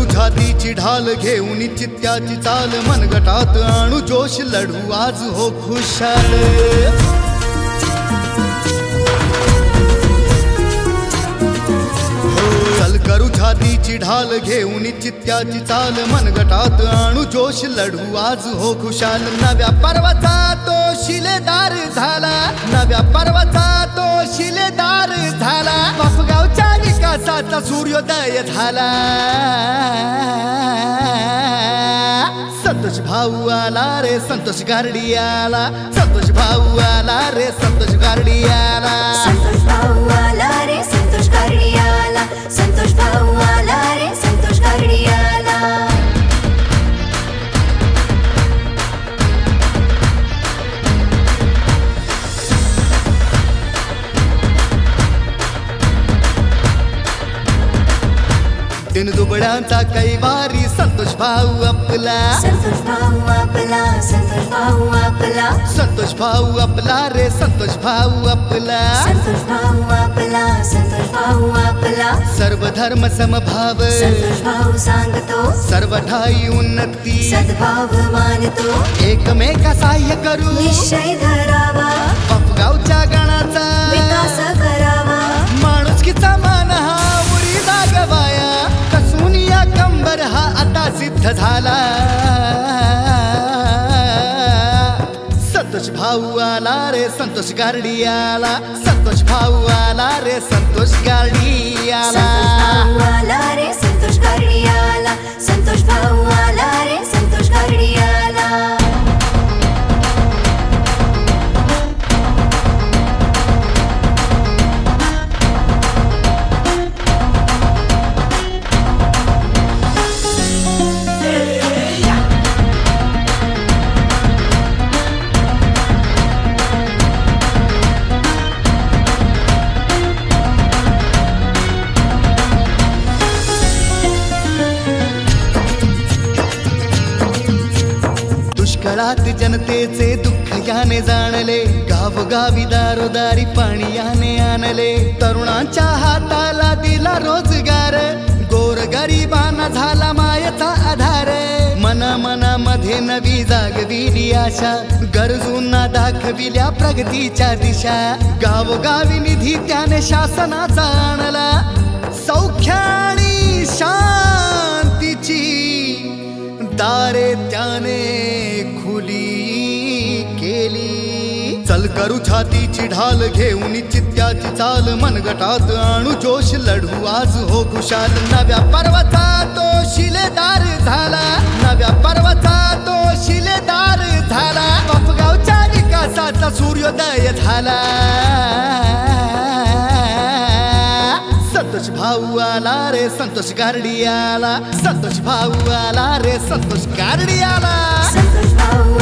छातीची ढाल घेऊन चित्त्याची चाल. मनगटात आणू जोश लढू आज हो खुशाल. हो, करू छातीची ढाल घेऊन चित्त्याची चाल. मनगटात आणू जोश लढू आज हो खुशाल. नव्या पर्वता तो शिलेदार झाला. नव्या पर्वता तो शिलेदार झाला. बापगावच्या विकासाचा सूर्योदय झाला. संतोष भाऊ आला रे संतोष गारडी आला. संतोष भाऊ आला रे दिन दुबळ्यांचा कैवारी संतोष भाऊ आपला. संतोष भाऊ आपला संतोष भाऊ आपला. संतोष भाऊ आपला रे संतोष भाऊ आपला. संतोष भाऊ आपला संतोष भाऊ आपला. सर्व धर्म समभाव. संतोष भाऊ सांगतो. सर्व ठाई उन्नती. सद्भाव मानतो. एकमेका सहाय्य करू. निश्चय धरावा. गावच्या गणाचा. सिद्ध झाला. संतोष भाऊ आला रे संतोष गार्डी आला. संतोष भाऊ आला रे संतोष गार्डी आला. तळात जनतेचे दुःख याने जाणले. गावगावी दारोदारी पाणी याने आणले. तरुणांच्या हाताला दिला रोजगार. गोर गरिबांना झाला मायचा आधार. मना मनामध्ये नवी जागविली आशा. गरजूंना दाखविल्या प्रगतीच्या दिशा. गावोगावी निधी त्याने शासनाचा आणला. सौख्य आणि शांतीची दारे त्याने मुली केली. चल करू छातीची ढाल घेऊन चित्त्याची चाल. मनगटात आणू जोश लढू आज हो खुशाल नव्या पर्वता तो शिलेदार झाला. नव्या पर्वता तो शिलेदार झाला. बापगावच्या विकासाचा सूर्योदय झाला. संतोष भाऊ आला रे संतोष गारडी आला. संतोष भाऊ आला रे संतोष गारडी आला. संतोष भाऊ